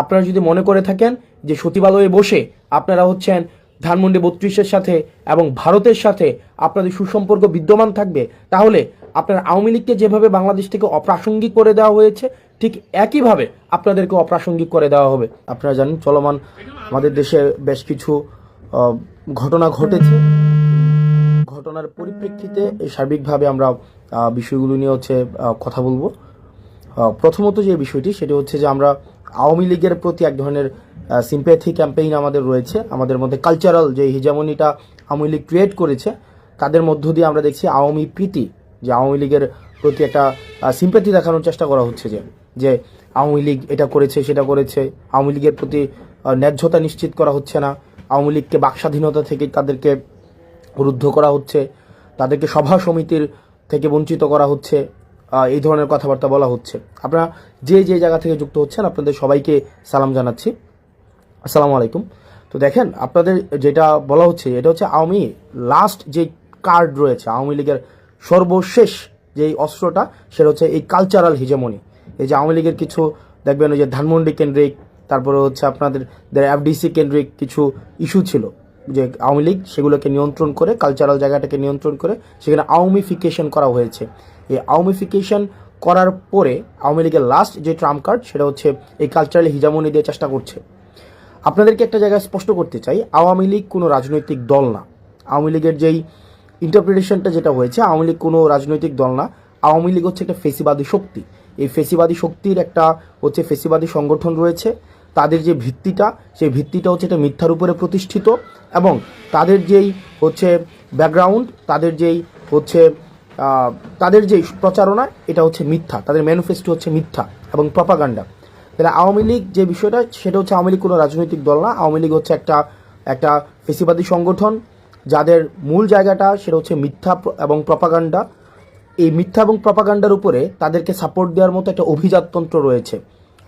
আপনারা যদি মনে করে থাকেন যে সচিবালয়ে বসে আপনারা হচ্ছেন ধানমন্ডি বত্রিশের সাথে এবং ভারতের সাথে আপনাদের সুসম্পর্ক বিদ্যমান থাকবে, তাহলে আপনার আওয়ামী লীগকে যেভাবে বাংলাদেশ থেকে অপ্রাসঙ্গিক করে দেওয়া হয়েছে, ঠিক একইভাবে আপনাদেরকে অপ্রাসঙ্গিক করে দেওয়া হবে। আপনারা জানেন চলমান আমাদের দেশে বেশ কিছু ঘটনা ঘটেছে। ঘটনার পরিপ্রেক্ষিতে এই সার্বিকভাবে আমরা বিষয়গুলো নিয়ে হচ্ছে কথা বলব। প্রথমত যে বিষয়টি, সেটি হচ্ছে যে আমরা আওয়ামী লীগের প্রতি এক ধরনের সিম্প্যাথি ক্যাম্পেইন আমাদের রয়েছে। আমাদের মধ্যে কালচারাল যে হিজামনিটা আওয়ামী লীগ ক্রিয়েট করেছে, তাদের মধ্য দিয়ে আমরা দেখছি আওয়ামী প্রীতি, যে আওয়ামী লীগের প্রতি একটা সিম্প্যাথি দেখানোর চেষ্টা করা হচ্ছে যে যে আওয়ামী লীগ এটা করেছে, সেটা করেছে। আওয়ামী লীগের প্রতি ন্যায্যতা নিশ্চিত করা হচ্ছে না। আওয়ামী লীগকে বাকস্বাধীনতা থেকে তাদেরকে রুদ্ধ করা হচ্ছে, তাদেরকে সভা সমিতির থেকে বঞ্চিত করা হচ্ছে এই ধরনের কথাবার্তা বলা হচ্ছে। আপনারা যে যে জায়গা থেকে যুক্ত হচ্ছেন, আপনাদের সবাইকে সালাম জানাচ্ছি। আসসালামু আলাইকুম। তো দেখেন, আপনাদের যেটা বলা হচ্ছে, এটা হচ্ছে আওয়ামী লাস্ট যে কার্ড রয়েছে, আওয়ামী লীগের সর্বশেষ যেই অস্ত্রটা, সেটা হচ্ছে এই কালচারাল হিজেমনি এই যে আওয়ামী লীগের কিছু, দেখবেন ওই যে ধানমন্ডি কেন্দ্রিক, তারপরে হচ্ছে আপনাদের এফডিসি কেন্দ্রিক কিছু ইস্যু ছিল। যে আওয়ামী লীগ সেগুলোকে নিয়ন্ত্রণ করে কালচারাল জায়গাটাকে নিয়ন্ত্রণ করে, সেখানে আওয়ামীফিকেশন করা হয়েছে। এই আওয়ামীফিকেশন করার পরে আওয়ামী লীগের লাস্ট যে ট্রাম্প কার্ড সেটা হচ্ছে এই কালচারাল হিজামনি দিয়ে চেষ্টা করছে। আপনাদেরকে একটা জায়গায় স্পষ্ট করতে চাই, আওয়ামী লীগ কোনো রাজনৈতিক দল না। আওয়ামী লীগের যেই ইন্টারপ্রিটেশনটা যেটা হয়েছে, আওয়ামী লীগ কোনো রাজনৈতিক দল না। আওয়ামী লীগ হচ্ছে একটা ফেসিবাদী শক্তি। এই ফেসিবাদী শক্তির একটা হচ্ছে ফেসিবাদী সংগঠন রয়েছে। তাদের যে ভিত্তিটা, সেই ভিত্তিটা হচ্ছে এটা মিথ্যার উপরে প্রতিষ্ঠিত এবং তাদের যেই হচ্ছে ব্যাকগ্রাউন্ড তাদের যেই হচ্ছে তাদের যেই প্রচারণা, এটা হচ্ছে মিথ্যা। তাদের ম্যানিফেস্টো হচ্ছে মিথ্যা এবং প্রপাগান্ডা তাহলে আওয়ামী লীগ যে বিষয়টা, সেটা হচ্ছে আওয়ামী লীগ কোনো রাজনৈতিক দল না। আওয়ামী লীগ হচ্ছে একটা একটা ফেসিবাদী সংগঠন। যাদের মূল জায়গাটা, সেটা হচ্ছে মিথ্যা এবং প্রপাগান্ডা এই মিথ্যা এবং প্রপাগান্ডার উপরে তাদেরকে সাপোর্ট দেওয়ার মতো একটা অভিজাততন্ত্র রয়েছে।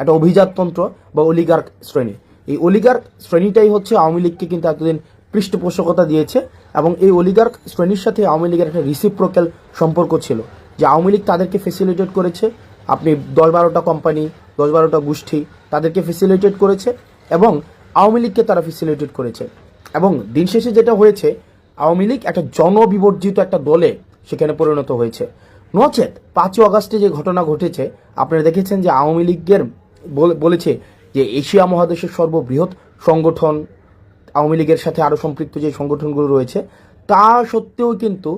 একটা অভিজাততন্ত্র বা অলিগার্ক শ্রেণি। এই অলিগার্ক শ্রেণীটাই হচ্ছে আওয়ামী লীগকে কিন্তু এতদিন পৃষ্ঠপোষকতা দিয়েছে। এবং এই অলিগার্ক শ্রেণির সাথে আওয়ামী লীগের একটা রিসিপ্রোক্যাল সম্পর্ক ছিল, যে আওয়ামী লীগ তাদেরকে ফেসিলিটেট করেছে। আপনি দশ বারোটা কোম্পানি দশ বারোটা গোষ্ঠী তাদেরকে ফেসিলিটেট করেছে এবং আওয়ামী লীগকে তারা ফেসিলিটেট করেছে। এবং দিন শেষে যেটা হয়েছে, আওয়ামী লীগ একটা জনবিবর্জিত একটা দলে সেখানে পরিণত হয়েছে। নচেত পাঁচই অগাস্টে যে ঘটনা ঘটেছে, আপনারা দেখেছেন যে আওয়ামী লীগের বলে- বলেছে যে এশিয়া মহাদেশের সর্ববৃহৎ সংগঠন আওয়ামী লীগের সাথে আরও সম্পৃক্ত যে সংগঠনগুলো রয়েছে, তা সত্ত্বেও কিন্তু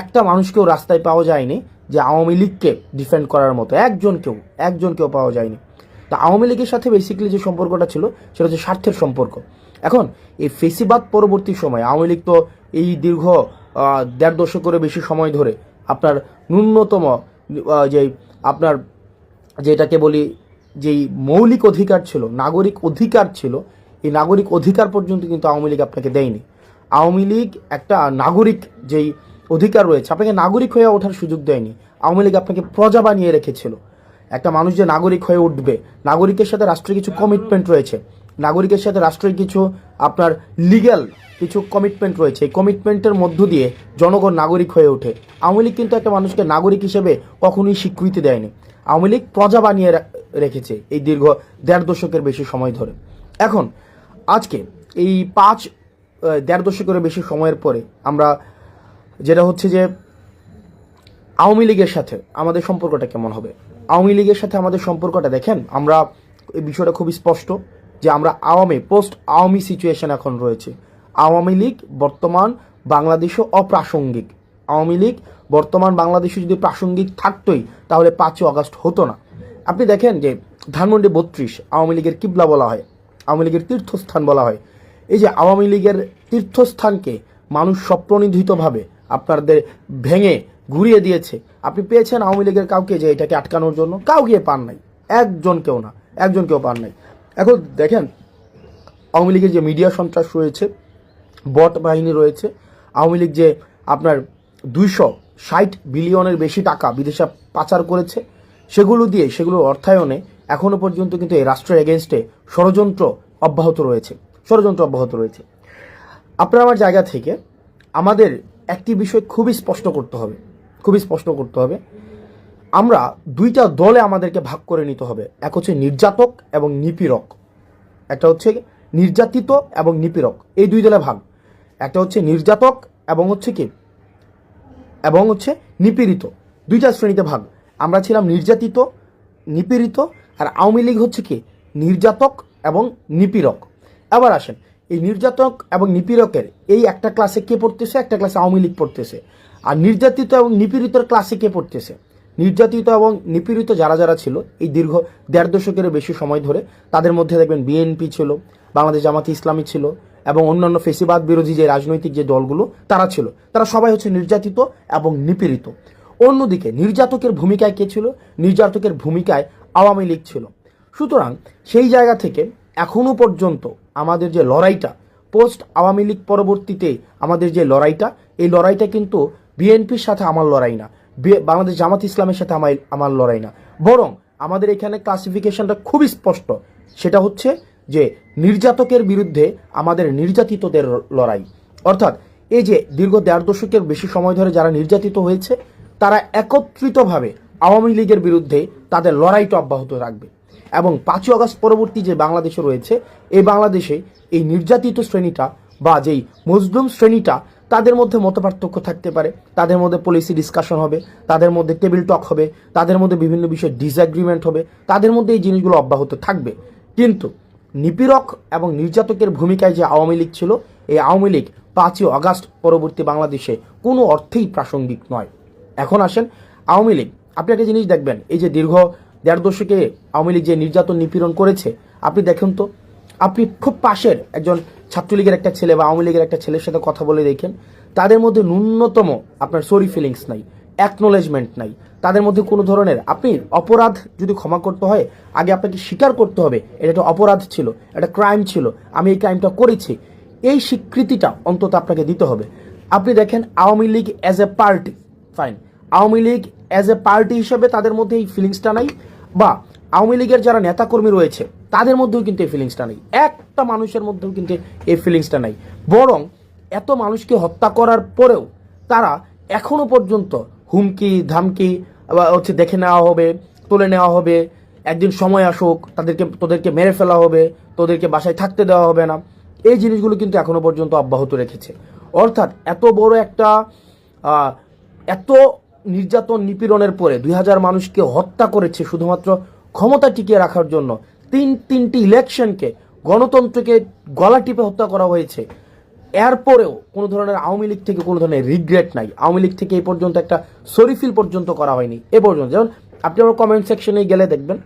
একটা মানুষকেও রাস্তায় পাওয়া যায়নি যে আওয়ামী লীগকে ডিফেন্ড করার মতো। একজনকেও একজনকেও পাওয়া যায়নি। তা আওয়ামী লীগের সাথে বেসিক্যালি যে সম্পর্কটা ছিল, সেটা হচ্ছে স্বার্থের সম্পর্ক। এখন এই ফেসিবাদ পরবর্তী সময়, আওয়ামী লীগ তো এই দীর্ঘ দেড় দশকেরও বেশি সময় ধরে আপনার ন্যূনতম যে আপনার যেটাকে বলি, যেই মৌলিক অধিকার ছিল, নাগরিক অধিকার ছিল এই নাগরিক অধিকার পর্যন্ত কিন্তু আওয়ামী লীগ আপনাকে দেয়নি। আওয়ামী লীগ একটা নাগরিক যেই অধিকার রয়েছে, আপনাকে নাগরিক হয়ে ওঠার সুযোগ দেয়নি। আওয়ামী লীগ আপনাকে প্রজা বানিয়ে রেখেছিল। একটা মানুষ যে নাগরিক হয়ে উঠবে, নাগরিকের সাথে রাষ্ট্রের কিছু কমিটমেন্ট রয়েছে। নাগরিকের সাথে রাষ্ট্রের কিছু আপনার লিগ্যাল কিছু কমিটমেন্ট রয়েছে। এই কমিটমেন্টের মধ্য দিয়ে জনগণ নাগরিক হয়ে ওঠে। আওয়ামী লীগ কিন্তু একটা মানুষকে নাগরিক হিসেবে কখনোই স্বীকৃতি দেয়নি। আওয়ামী লীগ প্রজা বানিয়ে রেখেছে এই দীর্ঘ দেড় দশকের বেশি সময় ধরে। এখন আজকে, এই পাঁচ দেড় দশকের বেশি সময়ের পরে আমরা, যেটা হচ্ছে যে, আওয়ামী লীগের সাথে আমাদের সম্পর্কটা কেমন হবে? আওয়ামী লীগের সাথে আমাদের সম্পর্কটা দেখেন, আমরা, এই বিষয়টা খুব স্পষ্ট, যে আমরা আওয়ামী পোস্ট আওয়ামী সিচুয়েশন এখন রয়েছে। আওয়ামী লীগ বর্তমান বাংলাদেশও অপ্রাসঙ্গিক। আওয়ামী লীগ বর্তমান বাংলাদেশে যদি প্রাসঙ্গিক থাকতোই, তাহলে পাঁচই অগাস্ট হতো না। আপনি দেখেন যে ধানমন্ডি বত্রিশ, আওয়ামী লীগের কিবলা বলা হয়। আওয়ামী লীগের তীর্থস্থান বলা হয়। এই যে আওয়ামী লীগের তীর্থস্থানকে মানুষ স্বপ্রনিধিতভাবে আপনাদের ভেঙে ঘুরিয়ে দিয়েছে, আপনি পেয়েছেন আওয়ামী লীগের কাউকে যে এটাকে আটকানোর জন্য? কাউ গিয়ে পান নাই। একজন কেউ না, একজন কেউ পান নাই। এখন দেখেন, আওয়ামী লীগের যে মিডিয়া সন্ত্রাস রয়েছে, বট বাহিনী রয়েছে, আওয়ামী লীগ যে আপনার দুইশো ষাট বিলিয়নের বেশি টাকা বিদেশে পাচার করেছে, সেগুলো দিয়ে, সেগুলোর অর্থায়নে এখনও পর্যন্ত কিন্তু এই রাষ্ট্রের এগেনস্টে ষড়যন্ত্র অব্যাহত রয়েছে। ষড়যন্ত্র অব্যাহত রয়েছে। আপনার আমার জায়গা থেকে আমাদের একটি বিষয় খুবই স্পষ্ট করতে হবে। খুবই স্পষ্ট করতে হবে। আমরা দুইটা দলে আমাদেরকে ভাগ করে নিতে হবে। এক হচ্ছে নির্যাতক এবং নিপীড়ক। একটা হচ্ছে নির্যাতিত এবং নিপীড়ক। এই দুই দলে ভাগ। একটা হচ্ছে নির্যাতক এবং হচ্ছে কি? এবং হচ্ছে নিপীড়িত। দুইটা শ্রেণীতে ভাগ। আমরা ছিলাম নির্যাতিত, নিপীড়িত আর আওয়ামী লীগ হচ্ছে কি? নির্যাতক এবং নিপীড়ক। এবার আসেন, এই নির্যাতক এবং নিপীড়কের এই একটা ক্লাসে কে পড়তেছে? একটা ক্লাসে আওয়ামী লীগ পড়তেছে। আর নির্যাতিত এবং নিপীড়িতর ক্লাসে কে পড়তেছে? নির্যাতিত এবং নিপীড়িত যারা যারা ছিল, এই দীর্ঘ দেড় দশকের বেশি সময় ধরে, তাদের মধ্যে দেখবেন বিএনপি ছিল, বাংলাদেশ জামাতি ইসলামী ছিল, এবং অন্যান্য ফেসিবাদ বিরোধী যে রাজনৈতিক যে দলগুলো, তারা ছিল। তারা সবাই হচ্ছে নির্যাতিত এবং নিপীড়িত। অন্যদিকে নির্যাতকের ভূমিকায় কে ছিল? নির্যাতকের ভূমিকায় আওয়ামী লীগ ছিল। সুতরাং সেই জায়গা থেকে এখনও পর্যন্ত আমাদের যে লড়াইটা পোস্ট আওয়ামী লীগ পরবর্তীতে আমাদের যে লড়াইটা, এই লড়াইটা কিন্তু বিএনপির সাথে আমার লড়াই না বাংলাদেশ জামাত ইসলামের সাথে আমার আমার লড়াই না। বরং আমাদের এখানে ক্লাসিফিকেশনটা খুবই স্পষ্ট, সেটা হচ্ছে যে নির্যাতকের বিরুদ্ধে আমাদের নির্যাতিতদের লড়াই। অর্থাৎ এই যে দীর্ঘ দেড় দশকের বেশি সময় ধরে যারা নির্যাতিত হয়েছে, তারা একত্রিতভাবে আওয়ামী লীগের বিরুদ্ধে তাদের লড়াইটা অব্যাহত রাখবে। এবং পাঁচই আগস্ট পরবর্তী যে বাংলাদেশে রয়েছে, এই বাংলাদেশে এই নির্যাতিত শ্রেণীটা বা যেই মজলুম শ্রেণীটা, তাদের মধ্যে মতপার্থক্য থাকতে পারে। তাদের মধ্যে পলিসি ডিসকাশন হবে, তাদের মধ্যে টেবিল টক হবে, তাদের মধ্যে বিভিন্ন বিষয়ে ডিসঅ্যাগ্রিমেন্ট হবে, তাদের মধ্যে এই জিনিসগুলো অব্যাহত থাকবে। কিন্তু নিপীড়ক এবং নির্যাতকের ভূমিকায় যে আওয়ামী লীগ ছিল, এই আওয়ামী লীগ পাঁচই আগস্ট পরবর্তী বাংলাদেশে কোনো অর্থেই প্রাসঙ্গিক নয়। এখন আসেন আওয়ামী লীগ। আপনি একটা জিনিস দেখবেন, এই যে দীর্ঘ দেড় দশকে আওয়ামী লীগ যে নির্যাতন নিপীড়ন করেছে, আপনি দেখেন তো, আপনি খুব পাশের একজন ছাত্রলীগের একটা ছেলে বা আওয়ামী লীগের একটা ছেলের সাথে কথা বলে দেখেন, তাদের মধ্যে ন্যূনতম আপনার সরি ফিলিংস নাই অ্যাকনোলেজমেন্ট নাই। তাদের মধ্যে কোনো ধরনের আপনি অপরাধ যদি ক্ষমা করতে হয়, আগে আপনাকে স্বীকার করতে হবে, এটা একটা অপরাধ ছিল এটা ক্রাইম ছিল, আমি এই ক্রাইমটা করেছি। এই স্বীকৃতিটা অন্তত আপনাকে দিতে হবে। আপনি দেখেন Awami League as a party fine Awami League as a party হিসেবে তাদের মধ্যে এই ফিলিংসটা নাই বা আওয়ামী লীগের যারা নেতাকর্মী রয়েছে, তাদের মধ্যেও কিন্তু এই ফিলিংসটা নেই। একটা মানুষের মধ্যেও কিন্তু এই ফিলিংসটা নাই। বরং এত মানুষকে হত্যা করার পরেও তারা এখনও পর্যন্ত হুমকি, ধামকি হচ্ছে দেখে নেওয়া হবে, তুলে নেওয়া হবে। একদিন সময় আসুক, তাদেরকে, তোদেরকে মেরে ফেলা হবে, তোদেরকে বাসায় থাকতে দেওয়া হবে না। এই জিনিসগুলো কিন্তু এখনও পর্যন্ত অব্যাহত রেখেছে। অর্থাৎ এত বড় একটা এত নির্যাতন নিপীড়নের পরে দুই হাজার মানুষকে হত্যা করেছে শুধুমাত্র ক্ষমতা টিকিয়ে রাখার জন্য। তিন, তিনটি ইলেকশনকে গণতন্ত্রকে গলা টিপে হত্যা করা হয়েছে। এরপরেও কোনো ধরনের আওয়ামী লীগ থেকে কোনো ধরনের রিগ্রেট নাই। আওয়ামী লীগ থেকে এই পর্যন্ত একটা সরিফিল পর্যন্ত করা হয়নি। এ পর্যন্ত। যেমন আপনি আমার কমেন্ট সেকশনে গেলে দেখবেন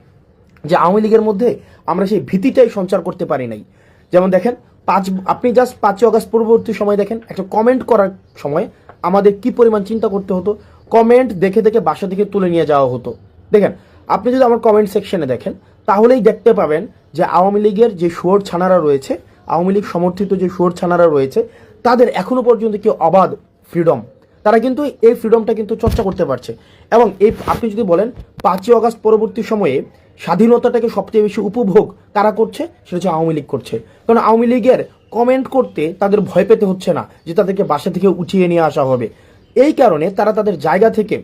যে আওয়ামী লীগের মধ্যে আমরা সেই ভীতিটাই সঞ্চার করতে পারি নাই। যেমন দেখেন, পাঁচ, আপনি জাস্ট পাঁচই অগস্ট পূর্ববর্তী সময় দেখেন, একটা কমেন্ট করার সময় আমাদের কি পরিমাণ চিন্তা করতে হতো? কমেন্ট দেখে দেখে বাসা থেকে তুলে নিয়ে যাওয়া হতো। দেখেন, আপনি যদি আমার কমেন্ট সেকশনে দেখেন, তাহলেই দেখতে পাবেন যে আওয়ামী লীগের যে শুয়োর ছানারা রয়েছে, আওয়ামী লীগ সমর্থিত যে শুয়োর ছানারা রয়েছে, তাদের এখনও পর্যন্ত কি অবাধ ফ্রিডম তারা কিন্তু এই ফ্রিডমটা কিন্তু চর্চা করতে পারছে। এবং এই আপনি যদি বলেন, পাঁচই অগস্ট পরবর্তী সময়ে স্বাধীনতাটাকে সবচেয়ে বেশি উপভোগ কারা করছে? সেটা হচ্ছে আওয়ামী লীগ করছে। কারণ আওয়ামী লীগের কমেন্ট করতে তাদের ভয় পেতে হচ্ছে না যে তাদেরকে বাসা থেকে উঠিয়ে নিয়ে আসা হবে। এই কারণে তারা তাদের জায়গা থেকে,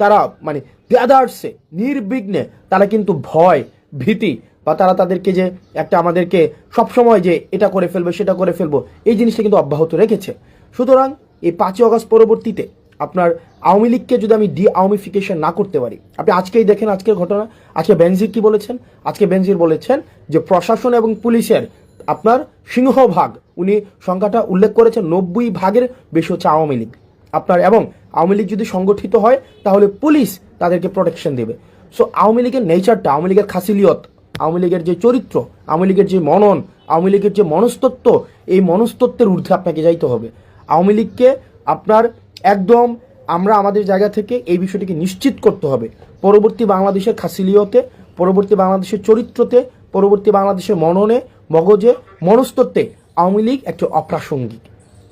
তারা মানে গ্যাদার্সে নির্বিঘ্নে তারা কিন্তু ভয়, ভীতি বা তারা তাদেরকে যে একটা আমাদেরকে সবসময় যে এটা করে ফেলবে, সেটা করে ফেলব, এই জিনিসটা কিন্তু অব্যাহত রেখেছে। সুতরাং এই পাঁচই অগস্ট পরবর্তীতে আপনার আওয়ামী লীগকে যদি আমি ডি আওয়ামিফিকেশন না করতে পারি, আপনি আজকেই দেখেন আজকের ঘটনা, আজকে বেনজির কি বলেছেন? আজকে বেনজির বলেছেন যে প্রশাসন এবং পুলিশের আপনার সিংহভাগ, উনি সংখ্যাটা উল্লেখ করেছেন নব্বই ভাগের বেশি হচ্ছে আওয়ামী লীগ। আপনার এবং আওয়ামী লীগ যদি সংগঠিত হয়, তাহলে পুলিশ তাদেরকে প্রোটেকশন দেবে। সো আওয়ামী লীগের নেচারটা আওয়ামী লীগের খাসিলিয়ত, আওয়ামী লীগের যে চরিত্র, আওয়ামী লীগের যে মনন, আওয়ামী লীগের যে মনস্তত্ব এই মনস্তত্বের ঊর্ধ্বে আপনাকে যাইতে হবে। আওয়ামী লীগকে আপনার একদম আমরা আমাদের জায়গা থেকে এই বিষয়টিকে নিশ্চিত করতে হবে। পরবর্তী বাংলাদেশের খাসিলিয়তে, পরবর্তী বাংলাদেশের চরিত্রতে, পরবর্তী বাংলাদেশের মননে, মগজে, মনস্তত্ত্বে আওয়ামী লীগ একটি অপ্রাসঙ্গিক।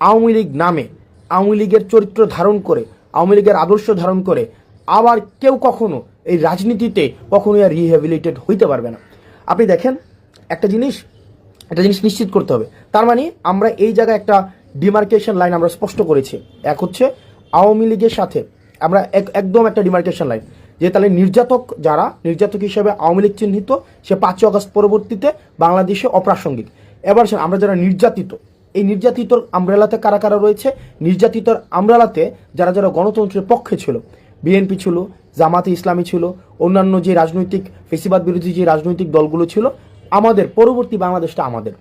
আওয়ামী লীগ নামে আওয়ামী লীগের চরিত্র ধারণ করে, আওয়ামী লীগের আদর্শ ধারণ করে, আবার কেউ কখনো এই রাজনীতিতে কখনোই আর রিহ্যাবিলিটেড হইতে পারবে না। আপনি দেখেন, একটা জিনিস একটা জিনিস নিশ্চিত করতে হবে। তার মানে আমরা এই জায়গায় একটা ডিমার্কেশন লাইন আমরা স্পষ্ট করেছি। এক হচ্ছে, আওয়ামী লীগের সাথে আমরা এক- একদম একটা ডিমার্কেশন লাইন যে তাহলে নির্যাতক যারা, নির্যাতক হিসেবে আওয়ামী লীগ চিহ্নিত, সে পাঁচই অগস্ট পরবর্তীতে বাংলাদেশে অপ্রাসঙ্গিক। এবার আমরা যারা নির্যাতিত এই নির্যাতিতর আমব্রেলাতে কারা কারা রয়েছে? নির্যাতিতর আমব্রেলাতে যারা যারা গণতন্ত্রের পক্ষে ছিল, বিএনপি ছিল, জামাতে ইসলামী ছিল, অন্যান্য যে রাজনৈতিক ফেসিবাদ বিরোধী যে রাজনৈতিক দলগুলো ছিল, আমাদের, পরবর্তী বাংলাদেশটা আমাদের।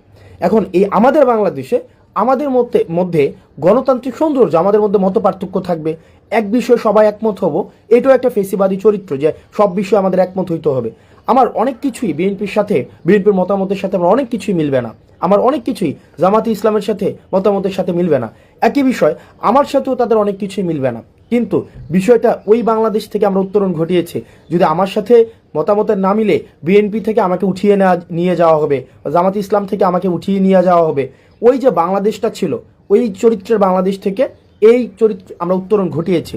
এখন এই আমাদের বাংলাদেশে আমাদের মধ্যে মধ্যে গণতান্ত্রিক সৌন্দর্য, আমাদের মধ্যে মত পার্থক্য থাকবে। এক বিষয়ে সবাই একমত হব, এটাও একটা ফেসিবাদী চরিত্র যে সব বিষয়ে আমাদের একমত হইতে হবে। আমার অনেক কিছুই বিএনপির সাথে, বিএনপির মতামতের সাথে আমার অনেক কিছুই মিলবে না। আমার অনেক কিছুই জামাতি ইসলামের সাথে, মতামতের সাথে মিলবে না। একই বিষয়, আমার সাথেও তাদের অনেক কিছুই মিলবে না। কিন্তু বিষয়টা ওই বাংলাদেশ থেকে আমরা উত্তরণ ঘটিয়েছি। যদি আমার সাথে মতামতের না মিলে বিএনপি থেকে আমাকে উঠিয়ে নিয়ে যাওয়া হবে জামাত ইসলাম থেকে আমাকে উঠিয়ে নিয়ে যাওয়া হবে, ওই যে বাংলাদেশটা ছিল, ওই চরিত্রের বাংলাদেশ থেকে এই চরিত্র আমরা উত্তরণ ঘটিয়েছি।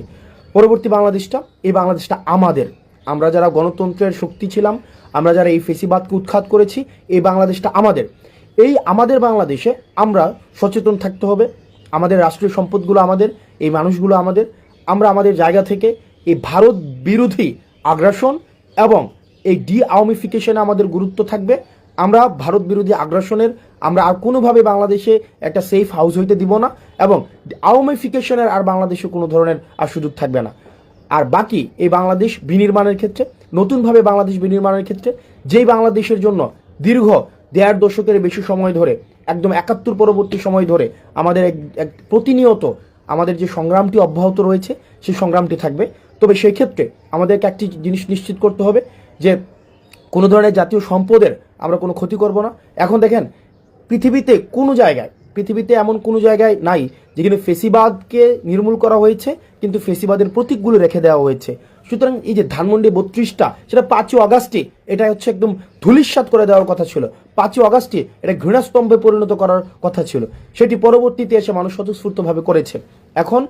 পরবর্তী বাংলাদেশটা, এই বাংলাদেশটা আমাদের। আমরা যারা গণতন্ত্রের শক্তি ছিলাম, আমরা যারা এই ফেসিবাদকে উৎখাত করেছি, এই বাংলাদেশটা আমাদের। এই আমাদের বাংলাদেশে আমরা সচেতন থাকতে হবে। আমাদের রাষ্ট্রীয় সম্পদগুলো আমাদের, এই মানুষগুলো আমাদের। আমরা আমাদের জায়গা থেকে এই ভারত বিরোধী আগ্রাসন এবং এই ডি আওয়ামিফিকেশনে আমাদের গুরুত্ব থাকবে। আমরা ভারত বিরোধী আগ্রাসনের, আমরা আর কোনোভাবে বাংলাদেশে একটা সেফ হাউস হইতে দিব না এবং আওয়ামিফিকেশনের আর বাংলাদেশে কোনো ধরনের আর সুযোগ থাকবে না। আর বাকি এই বাংলাদেশ বিনির্মাণের ক্ষেত্রে, নতুনভাবে বাংলাদেশ বিনির্মাণের ক্ষেত্রে, যেই বাংলাদেশের জন্য দীর্ঘ দেড় দশকের বেশি সময় ধরে, একদম একাত্তর পরবর্তী সময় ধরে আমাদের এক প্রতিনিয়ত আমাদের যে সংগ্রামটি অব্যাহত রয়েছে, সেই সংগ্রামটি থাকবে। তবে সেই ক্ষেত্রে আমাদেরকে একটি জিনিস নিশ্চিত করতে হবে যে, কোনো ধরনের জাতীয় সম্পদের আমরা কোনো ক্ষতি করব না। এখন দেখেন, পৃথিবীতে কোনো জায়গায় পৃথিবীতে এমন কোনো জায়গায় নাই, যেখানে ফেসিবাদকে নির্মূল করা হয়েছে, কিন্তু ফেসিবাদের প্রতীকগুলো রেখে দেওয়া হয়েছে। সুতরাং এই যে ধানমন্ডি বত্রিশটা, সেটা পাঁচই অগাস্টে এটা হচ্ছে একদম ধুলিস্বাদ করে দেওয়ার কথা ছিল। পাঁচই অগাস্টে এটা ঘৃণাস্তম্ভে পরিণত করার কথা ছিল। সেটি পরবর্তীতে এসে মানুষ স্বতঃস্ফূর্তভাবে করেছে। এখন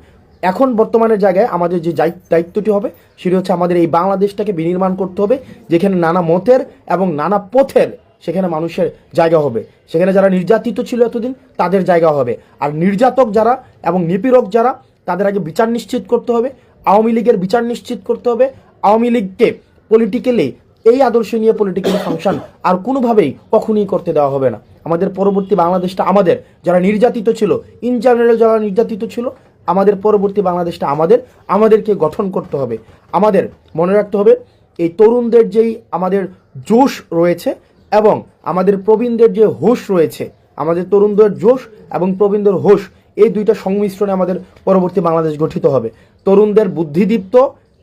এখন বর্তমানের জায়গায় আমাদের যে দায়িত্বটি হবে, সেটি হচ্ছে আমাদের এই বাংলাদেশটাকে বিনির্মাণ করতে হবে, যেখানে নানা মতের এবং নানা পথের সেখানে মানুষের জায়গা হবে। সেখানে যারা নির্যাতিত ছিল এতদিন, তাদের জায়গা হবে। আর নির্যাতক যারা এবং নিপীড়ক যারা, তাদের আগে বিচার নিশ্চিত করতে হবে। আওয়ামী লীগের বিচার নিশ্চিত করতে হবে। আওয়ামী লীগকে পলিটিক্যালি এই আদর্শ নিয়ে পলিটিক্যাল ফাংশন আর কোনোভাবেই কখনোই করতে দেওয়া হবে না। আমাদের পরবর্তী বাংলাদেশটা আমাদের। যারা নির্যাতিত ছিল ইন জেনারেল যারা নির্যাতিত ছিল, আমাদের পরবর্তী বাংলাদেশটা আমাদের। আমাদেরকে গঠন করতে হবে। আমাদের মনে রাখতে হবে, এই তরুণদের যেই আমাদের জোশ রয়েছে এবং আমাদের প্রবীণদের যে হোশ রয়েছে, আমাদের তরুণদের জোশ এবং প্রবীণদের হোশ, এই দুইটা সংমিশ্রণে আমাদের পরবর্তী বাংলাদেশ গঠিত হবে। তরুণদের বুদ্ধিদীপ্ত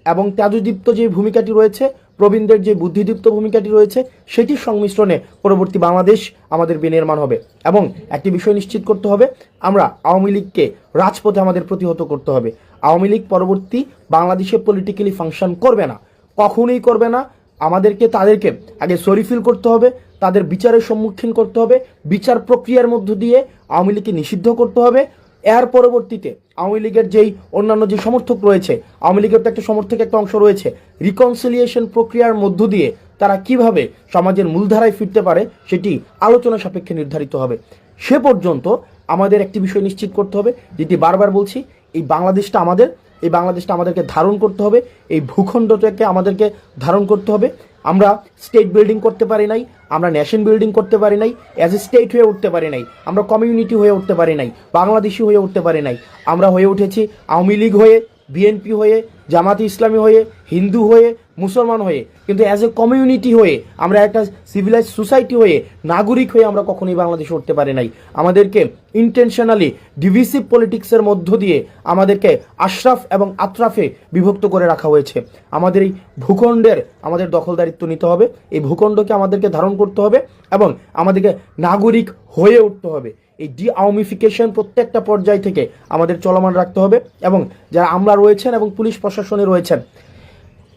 এবং ত্যাজদীপ্ত যে ভূমিকাটি রয়েছে, প্রবীণদের যে বুদ্ধিদীপ্ত ভূমিকাটি রয়েছে, সেটির সংমিশ্রণে পরবর্তী বাংলাদেশ আমাদের বিনির্মাণ হবে এবং একটি বিষয় নিশ্চিত করতে হবে, আমরা আওয়ামী লীগকে রাজপথে আমাদের প্রতিহত করতে হবে। আওয়ামী লীগ পরবর্তী বাংলাদেশে পলিটিক্যালি ফাংশন করবে না, কখনোই করবে না আমাদেরকে, তাদেরকে আগে সরিফিল করতে হবে, তাদের বিচারের সম্মুখীন করতে হবে, বিচার প্রক্রিয়ার মধ্য দিয়ে আওয়ামী লীগকে নিষিদ্ধ করতে হবে। এর পরবর্তীতে আওয়ামী লীগের যেই অন্যান্য যে সমর্থক রয়েছে, আওয়ামী লীগের তো একটা সমর্থক একটা অংশ রয়েছে রিকনসিলিয়েশন প্রক্রিয়ার মধ্য দিয়ে তারা কীভাবে সমাজের মূলধারায় ফিরতে পারে সেটি আলোচনা সাপেক্ষে নির্ধারিত হবে। সে পর্যন্ত আমাদের একটি বিষয় নিশ্চিত করতে হবে, যেটি বারবার বলছি, এই বাংলাদেশটা আমাদের এই বাংলাদেশটা আমাদেরকে ধারণ করতে হবে, এই ভূখণ্ডটাকে আমাদেরকে ধারণ করতে হবে। আমরা স্টেট বিল্ডিং করতে পারি নাই, আমরা ন্যাশন বিল্ডিং করতে পারি নাই অ্যাজ এ স্টেট হয়ে উঠতে পারি নাই, আমরা কমিউনিটি হয়ে উঠতে পারি নাই, বাংলাদেশি হয়ে উঠতে পারি নাই। আমরা হয়ে উঠেছি আওয়ামী লীগ হয়ে, বিএনপি হয়ে, জামাতি ইসলামী হয়ে, হিন্দু হয়ে মুসলমান হয়ে, কিন্তু অ্যাজ এ কমিউনিটি হয়ে, আমরা একটা সিভিলাইজ সোসাইটি হয়ে, নাগরিক হয়ে আমরা কখনোই বাংলাদেশে উঠতে পারি নাই। আমাদেরকে ইন্টেনশনালি ডিভিসিভ পলিটিক্সের মধ্য দিয়ে আমাদেরকে আশরাফ এবং আত্রাফে বিভক্ত করে রাখা হয়েছে। আমাদের এই ভূখণ্ডের আমাদের দখলদারিত্ব নিতে হবে, এই ভূখণ্ডকে আমাদেরকে ধারণ করতে হবে এবং আমাদেরকে নাগরিক হয়ে উঠতে হবে। এই ডি আওমিফিকেশন প্রত্যেকটা পর্যায় থেকে আমাদের চলমান রাখতে হবে এবং যারা আমরা রয়েছেন এবং পুলিশ প্রশাসনে রয়েছেন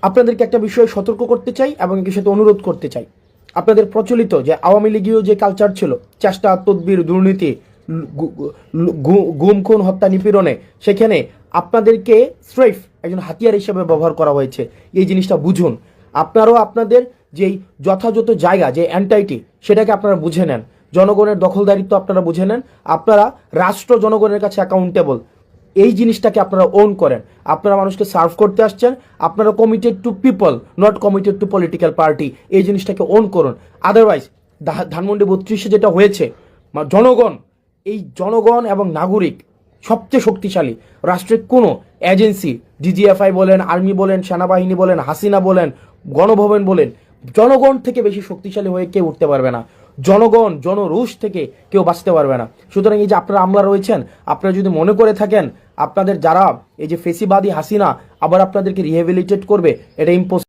আপনাদেরকে একটা বিষয়ে সতর্ক করতে চাই এবং একই সাথে অনুরোধ করতে চাই। আপনাদের প্রচলিত যে আওয়ামী লীগীয় যে কালচার ছিল, চেষ্টা, তদবির, দুর্নীতি গুম, খুন, হত্যা, নিপীড়নে, সেখানে আপনাদেরকে স্রেফ একজন হাতিয়ার হিসেবে ব্যবহার করা হয়েছে। এই জিনিসটা বুঝুন। আপনারাও আপনাদের যেই যথাযথ জায়গা, যে অ্যান্টাইটি সেটাকে আপনারা বুঝে নেন। জনগণের দখলদারিত্ব আপনারা বুঝে নেন। আপনারা রাষ্ট্র জনগণের কাছে অ্যাকাউন্টেবল এই জিনিসটাকে আপনারা ওন করেন। আপনারা মানুষকে সার্ভ করতে আসছেন, আপনারা committed to people not committed to political party এই জিনিসটাকে ওন করুন। আদারওয়াইজ ধানমন্ডি বত্রিশে যেটা হয়েছে জনগণ, এই জনগণ এবং নাগরিক সবচেয়ে শক্তিশালী। রাষ্ট্রের কোনো এজেন্সি ডিজিএফআই বলেন আর্মি বলেন, সেনাবাহিনী বলেন, হাসিনা বলেন, গণভবন বলেন, জনগণ থেকে বেশি শক্তিশালী হয়ে কেউ উঠতে পারবে না। জনগণ জনরোষ থেকে কেউ বাঁচতে পারবে না। সুতরাং এই যে আপনারা আমলা রয়েছেন, আপনারা যদি মনে করে থাকেন, আপনাদের যারা এই যে ফেসিবাদী হাসিনা আবার আপনাদেরকে রিহেবিলিটেট করবে, এটা ইম্পস